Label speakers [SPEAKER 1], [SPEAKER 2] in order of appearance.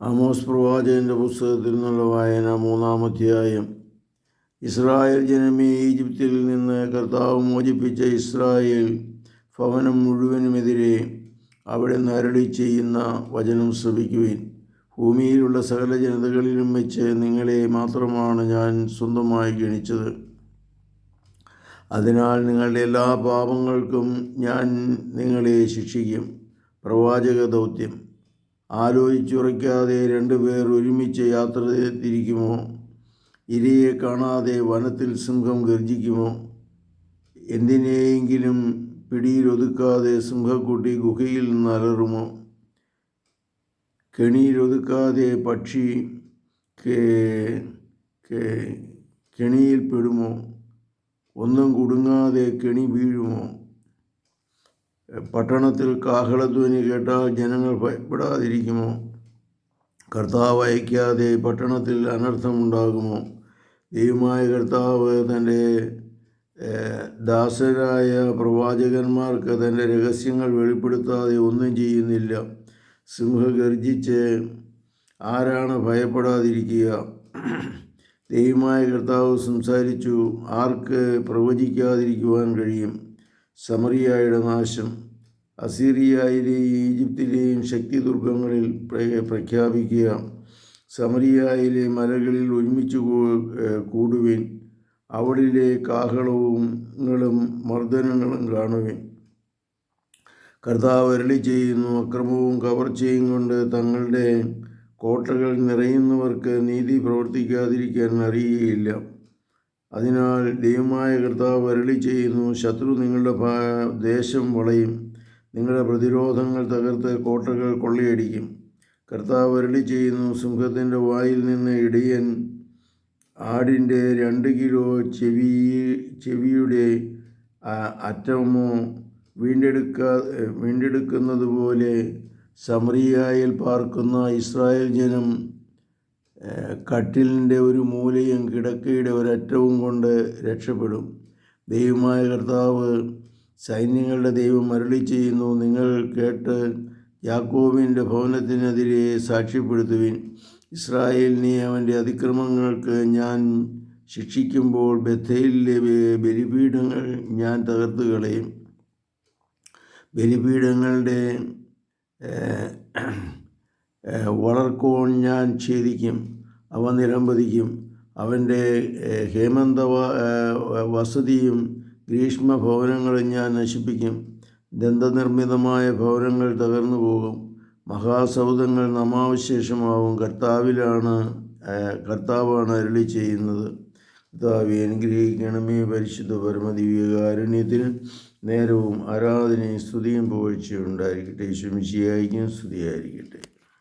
[SPEAKER 1] Amos പ്രവാചകന്റെ പുസ്തകത്തിൽ നിന്നുള്ള വായന മൂന്നാം അധ്യായം. ഇസ്രായേൽ ജനമേ ഈജിപ്തിൽ നിന്ന് കർത്താവ് മോചിപ്പിച്ച ഇസ്രായേൽ ഭവനം മുഴുവനുമെതിരെ അവിടെ നരളി ചെയ്യുന്ന വചനം ശ്രമിക്കുവിൻ ഭൂമിയിലുള്ള സകല ജനതകളിലും വെച്ച് നിങ്ങളെ മാത്രമാണ് ഞാൻ സ്വന്തമായി ഗണിച്ചത്. അതിനാൽ നിങ്ങളുടെ എല്ലാ പാപങ്ങൾക്കും ഞാൻ നിങ്ങളെ ശിക്ഷിക്കും. പ്രവാചക ദൗത്യം. ആലോചിച്ചുറയ്ക്കാതെ രണ്ടുപേർ ഒരുമിച്ച് യാത്ര തിരിക്കുമോ ഇരയെ കാണാതെ വനത്തിൽ സിംഹം ഗർജിക്കുമോ? എന്തിനെയെങ്കിലും പിടിയിലൊതുക്കാതെ സിംഹക്കുട്ടി ഗുഹയിൽ നിന്ന് അലറുമോ? കെണിയിലൊതുക്കാതെ പക്ഷി കെണിയിൽ പെടുമോ? ഒന്നും കുടുങ്ങാതെ കെണി വീഴുമോ? പട്ടണത്തിൽ കാഹളധ്വനി കേട്ടാൽ ജനങ്ങൾ ഭയപ്പെടാതിരിക്കുമോ? കർത്താവ് അയക്കാതെ പട്ടണത്തിൽ അനർത്ഥമുണ്ടാകുമോ? ദൈവമായ കർത്താവ് തന്റെ ദാസരായ പ്രവാചകന്മാർക്ക് തന്റെ രഹസ്യങ്ങൾ വെളിപ്പെടുത്താതെ ഒന്നും ചെയ്യുന്നില്ല. സിംഹ ഗർജിച്ച് ആരാണ് ഭയപ്പെടാതിരിക്കുക? ദൈവമായ കർത്താവ് സംസാരിച്ചു ആർക്ക് പ്രവചിക്കാതിരിക്കുവാൻ കഴിയും? സമറിയായുടെ നാശം അസീറിയയിലെയും ഈജിപ്തിലെയും ശക്തി ദുർഗങ്ങളിൽ പ്രഖ്യാപിക്കുക സമറിയായിലെ മലകളിൽ ഒരുമിച്ച് കൂടുവിൻ അവിടിലെ കാഹളവും മർദ്ദനങ്ങളും കാണുവിൻ. കർത്താവ് അരളി ചെയ്യുന്നു അക്രമവും കവർച്ചയും കൊണ്ട് തങ്ങളുടെ കോട്ടകൾ നിറയുന്നവർക്ക് നീതി പ്രവർത്തിക്കാതിരിക്കാൻ അറിയുകയില്ല അതിനാൽ ദൈവമായ കർത്താവ് വരളി ചെയ്യുന്നു ശത്രു നിങ്ങളുടെ ദേശം വളയും നിങ്ങളുടെ പ്രതിരോധങ്ങൾ തകർത്ത് കോട്ടകൾ കൊള്ളയടിക്കും. കർത്താവ് വരളി ചെയ്യുന്നു സിംഹത്തിന്റെ വായിൽ നിന്ന് ഇടിയൻ ആടിന്റെ രണ്ട് കിലോ ചെവി ചെവിയുടെ അറ്റമോ വീണ്ടെടുക്കാ വീണ്ടെടുക്കുന്നത് പോലെ സമറിയായിൽ പാർക്കുന്ന ഇസ്രായേൽ ജനം കട്ടിലിന്റെ ഒരു മൂലയും കിടക്കയുടെ ഒരറ്റവും കൊണ്ട് രക്ഷപ്പെടും. ദൈവമായ കർത്താവ് സൈന്യങ്ങളുടെ ദൈവം മരളി ചെയ്യുന്നു. നിങ്ങൾ കേട്ട് യാക്കോബിന്റെ ഭവനത്തിനെതിരെ സാക്ഷ്യപ്പെടുത്തുവിൻ. ഇസ്രായേലിനെ അവന്റെ അതിക്രമങ്ങൾക്ക് ഞാൻ ശിക്ഷിക്കുമ്പോൾ ബഥയിലെ ബലിപീഠങ്ങൾ ഞാൻ തകർത്ത് കളയും. ബലിപീഠങ്ങളുടെ ഏഹ്, ഏഹ്, ഞാൻ ഛേദിക്കും അവ നിലംപതിക്കും അവന്റെ ഹേമന്ത വസതിയും ഗ്രീഷ്മ ഭവനങ്ങളും ഞാൻ നശിപ്പിക്കും. ദന്തനിർമ്മിതമായ ഭവനങ്ങൾ തകർന്നു പോകും. മഹാസൗധങ്ങൾ നമാവശേഷമാവും. കർത്താവിലാണ് കർത്താവാണ് അരുളി ചെയ്യുന്നത്. കർത്താവെ അനുഗ്രഹിക്കണമേ പരിശുദ്ധ പരമദിവ്യകാരുണ്യത്തിന് നേരവും ആരാധനയും സ്തുതിയും പുകഴ്ചയും ഉണ്ടായിരിക്കട്ടെ. ശുമിശിയായിരിക്കും സ്തുതിയായിരിക്കട്ടെ.